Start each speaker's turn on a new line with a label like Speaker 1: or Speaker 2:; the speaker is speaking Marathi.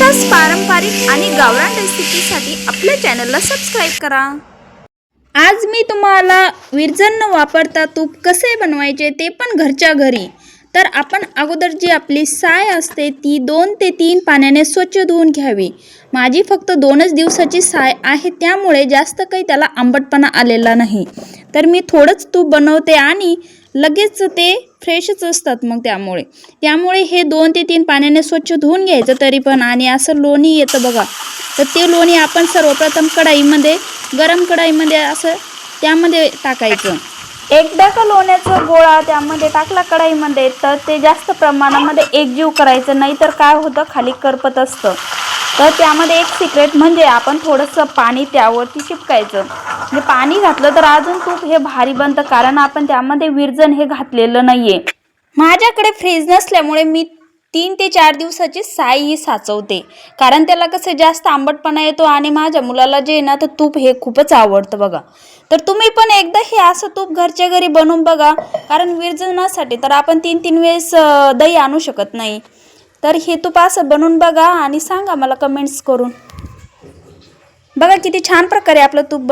Speaker 1: अशाच पारंपरिक आणि गावरान रेसिपीसाठी आपल्या चॅनलला सबस्क्राईब करा. आज मी तुम्हाला विरजन न वापरता तूप कसे बनवायचे ते पण घरच्या घरी. तर आपण अगोदर जी आपली साय असते ती दोन ते तीन पाण्याने स्वच्छ धुवून घ्यावी. माझी फक्त दोनच दिवसाची साय आहे त्यामुळे जास्त काही त्याला आंबटपणा आलेला नाही. तर मी थोडंच तूप बनवते आणि लगेच ते फ्रेशच असतात मग त्यामुळे. त्यामुळे हे दोन ते तीन पाण्याने स्वच्छ धुवून घ्यायचं तरी पण आणि असं लोणी येतं बघा. तर ते लोणी आपण सर्वप्रथम कढाईमध्ये गरम कढाईमध्ये असं त्यामध्ये टाकायचं. एकदा का लोण्याचा गोळा त्यामध्ये टाकला कढाईमध्ये तर ते जास्त प्रमाणामध्ये एकजीव करायचं नाही तर काय होतं? खाली करपत असतं. तर त्यामध्ये एक सिक्रेट म्हणजे आपण थोडंसं पाणी त्यावरती शिपकायचं म्हणजे पाणी घातलं तर अजून तूप हे भारी बनतं कारण आपण त्यामध्ये विरजन हे घातलेलं नाहीये. माझ्याकडे फ्रीज नसल्यामुळे मी तीन ते चार दिवसाची साई ही साचवते. कारण त्याला कसं जास्त आंबटपणा येतो आणि माझ्या मुलाला जे ना तर तूप हे खूपच आवडतं बघा. तर तुम्ही पण एकदा हे असं तूप घरच्या घरी बनवून बघा. कारण विरजनासाठी तर आपण तीन तीन वेळेस दही आणू शकत नाही. तर हे तूप असं बनवून बघा आणि सांगा मला कमेंट्स करून. बघा किती छान प्रकारे आपलं तूप बन